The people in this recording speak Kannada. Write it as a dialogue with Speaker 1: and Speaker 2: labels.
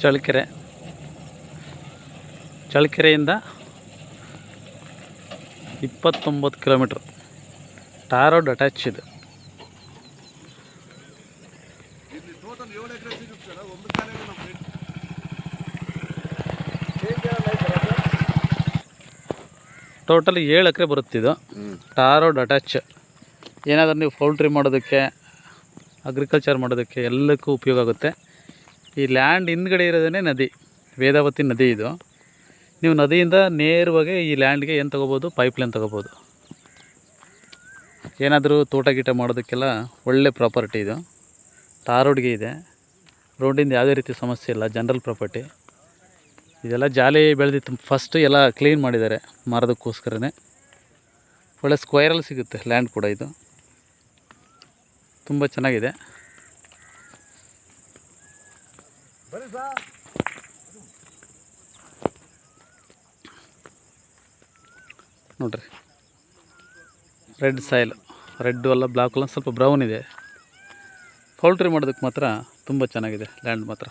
Speaker 1: ಚಳ್ಳಕೆರೆ. ಚಳ್ಳಕೆರೆಯಿಂದ ಇಪ್ಪತ್ತೊಂಬತ್ತು ಕಿಲೋಮೀಟ್ರ್. ಟಾರ್ ರೋಡ್ ಅಟ್ಯಾಚ್ ಇದೆ. ಟೋಟಲ್ ಏಳು ಎಕರೆ ಬರುತ್ತಿದ್ದು ಟಾರ್ ರೋಡ್ ಅಟ್ಯಾಚ್. ಏನಾದರೂ ನೀವು ಪೌಲ್ಟ್ರಿ ಮಾಡೋದಕ್ಕೆ ಅಗ್ರಿಕಲ್ಚರ್ ಮಾಡೋದಕ್ಕೆ ಎಲ್ಲಕ್ಕೂ ಉಪಯೋಗ ಆಗುತ್ತೆ. ಈ ಲ್ಯಾಂಡ್ ಹಿಂದ್ಗಡೆ ಇರೋದೇ ನದಿ, ವೇದಾವತಿ ನದಿ ಇದು. ನೀವು ನದಿಯಿಂದ ನೇರವಾಗಿ ಈ ಲ್ಯಾಂಡ್ಗೆ ಏನು ತೊಗೋಬೋದು? ಪೈಪ್ಲೈನ್ ತೊಗೋಬೋದು. ಏನಾದರೂ ತೋಟ ಗೀಟ ಮಾಡೋದಕ್ಕೆಲ್ಲ ಒಳ್ಳೆ ಪ್ರಾಪರ್ಟಿ ಇದು. ಟಾರ್ ರೋಡ್ಗೆ ಇದೆ. ರೋಡಿಂದ ಯಾವುದೇ ರೀತಿ ಸಮಸ್ಯೆ ಇಲ್ಲ ಜನರಲ್ ಪ್ರಾಪರ್ಟಿ ಇದೆಲ್ಲ ಜಾಲಿ ಬೆಳೆದಿತ್ತು. ಫಸ್ಟ್ ಎಲ್ಲ ಕ್ಲೀನ್ ಮಾಡಿದ್ದಾರೆ ಮಾರೋದಕ್ಕೋಸ್ಕರನೇ. ಒಳ್ಳೆ ಸ್ಕ್ವೈರಲ್ಲಿ ಸಿಗುತ್ತೆ ಲ್ಯಾಂಡ್ ಕೂಡ ಇದು. ತುಂಬ ಚೆನ್ನಾಗಿದೆ. ನೋಡ್ರಿ. ರೆಡ್ ಸಾಯಿಲ್ ರೆಡ್ಡು ಅಲ್ಲ ಬ್ಲಾಕ್ ಅಲ್ಲ, ಸ್ವಲ್ಪ ಬ್ರೌನ್ ಇದೆ. ಪೌಲ್ಟ್ರಿ ಮಾಡೋದಕ್ಕೆ ಮಾತ್ರ ತುಂಬ ಚೆನ್ನಾಗಿದೆ ಲ್ಯಾಂಡ್ ಮಾತ್ರ.